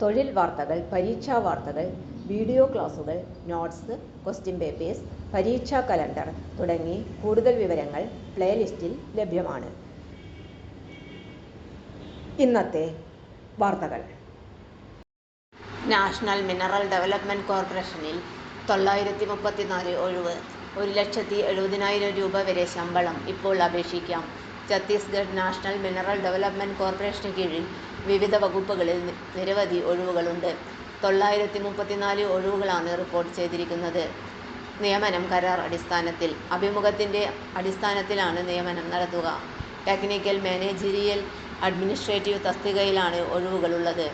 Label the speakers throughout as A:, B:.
A: തൊഴിൽ വാർത്തകൾ പരീക്ഷാ വാർത്തകൾ വീഡിയോ ക്ലാസുകൾ നോട്ട്സ് ക്വസ്റ്റ്യൻ പേപ്പേഴ്സ് പരീക്ഷാ കലണ്ടർ തുടങ്ങി കൂടുതൽ വിവരങ്ങൾ പ്ലേലിസ്റ്റിൽ ലഭ്യമാണ്. ഇന്നത്തെ വാർത്തകൾ.
B: നാഷണൽ മിനറൽ ഡെവലപ്മെന്റ് കോർപ്പറേഷനിൽ തൊള്ളായിരത്തി മുപ്പത്തിനാല് ഒഴിവ് ഒരു ലക്ഷത്തി എഴുപതിനായിരം രൂപ വരെ ശമ്പളം ഇപ്പോൾ അപേക്ഷിക്കാം. ഛത്തീസ്ഗഡ് നാഷണൽ മിനറൽ ഡെവലപ്മെന്റ് കോർപ്പറേഷന് കീഴിൽ വിവിധ വകുപ്പുകളിൽ നിരവധി ഒഴിവുകളുണ്ട്. തൊള്ളായിരത്തി മുപ്പത്തിനാല് ഒഴിവുകളാണ് റിപ്പോർട്ട് ചെയ്തിരിക്കുന്നത്. നിയമനം കരാർ അടിസ്ഥാനത്തിൽ. അഭിമുഖത്തിന്റെ അടിസ്ഥാനത്തിലാണ് നിയമനം നടത്തുക. ടെക്നിക്കൽ മാനേജീരിയൽ അഡ്മിനിസ്ട്രേറ്റീവ് തസ്തികയിലാണ് ഒഴിവുകളുള്ളത്.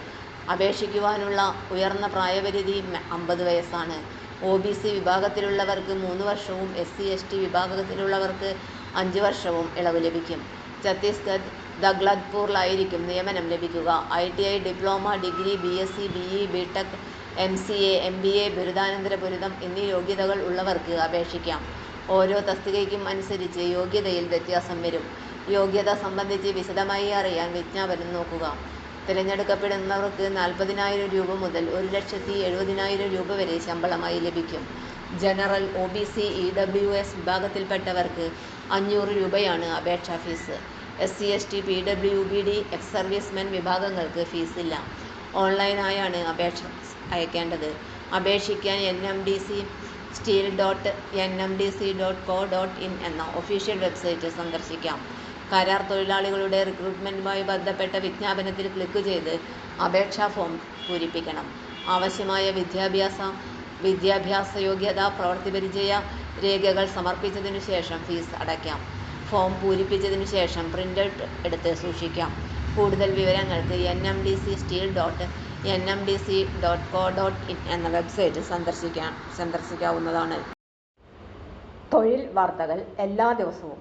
B: അപേക്ഷിക്കുവാനുള്ള ഉയർന്ന പ്രായപരിധി അമ്പത് വയസ്സാണ്. ഒ ബി സി വിഭാഗത്തിലുള്ളവർക്ക് മൂന്ന് വർഷവും എസ് സി എസ് ടി വിഭാഗത്തിലുള്ളവർക്ക് അഞ്ച് വർഷവും ഇളവ് ലഭിക്കും. ഛത്തീസ്ഗഡ് ദഗ്ലത്പൂറിലായിരിക്കും നിയമനം ലഭിക്കുക. I T I diploma degree B S C B E B tech M C A M B A ബിരുദാനന്തര ബിരുദം എന്നീ യോഗ്യതകൾ ഉള്ളവർക്ക് അപേക്ഷിക്കാം. ഓരോ തസ്തികയ്ക്കും അനുസരിച്ച് യോഗ്യതയിൽ വ്യത്യാസം വരും. യോഗ്യത സംബന്ധിച്ച് വിശദമായി അറിയാൻ വിജ്ഞാപനം നോക്കുക. തിരഞ്ഞെടുക്കപ്പെടുന്നവർക്ക് നാൽപ്പതിനായിരം രൂപ മുതൽ ഒരു ലക്ഷത്തി എഴുപതിനായിരം രൂപ വരെ ശമ്പളമായി ലഭിക്കും. General OBC, B C E W S വിഭാഗത്തിൽപ്പെട്ടവർക്ക് അഞ്ഞൂറ് രൂപയാണ് അപേക്ഷാ fees. S C S T P W B D ex servicemen വിഭാഗങ്ങൾക്ക് ഫീസില്ല. ഓൺലൈനായാണ് അപേക്ഷ അയക്കേണ്ടത്. അപേക്ഷിക്കാൻ N M D C steel dot N M D C dot co dot in എന്ന ഒഫീഷ്യൽ വെബ്സൈറ്റ് സന്ദർശിക്കാം. കരാർ തൊഴിലാളികളുടെ റിക്രൂട്ട്മെന്റുമായി ബന്ധപ്പെട്ട വിജ്ഞാപനത്തിൽ ക്ലിക്ക് ചെയ്ത് അപേക്ഷാ ഫോം പൂരിപ്പിക്കണം. ആവശ്യമായ വിദ്യാഭ്യാസ വിദ്യാഭ്യാസ യോഗ്യത പ്രവൃത്തി പരിചയ രേഖകൾ സമർപ്പിച്ചതിനു ശേഷം ഫീസ് അടയ്ക്കാം. ഫോം പൂരിപ്പിച്ചതിനു ശേഷം പ്രിന്റ് ഔട്ട് എടുത്ത് സൂക്ഷിക്കാം. കൂടുതൽ വിവരങ്ങൾക്ക് N M D C steel dot N M D C dot co dot in എന്ന വെബ്സൈറ്റ് സന്ദർശിക്കാവുന്നതാണ്.
A: തൊഴിൽ വാർത്തകൾ എല്ലാ ദിവസവും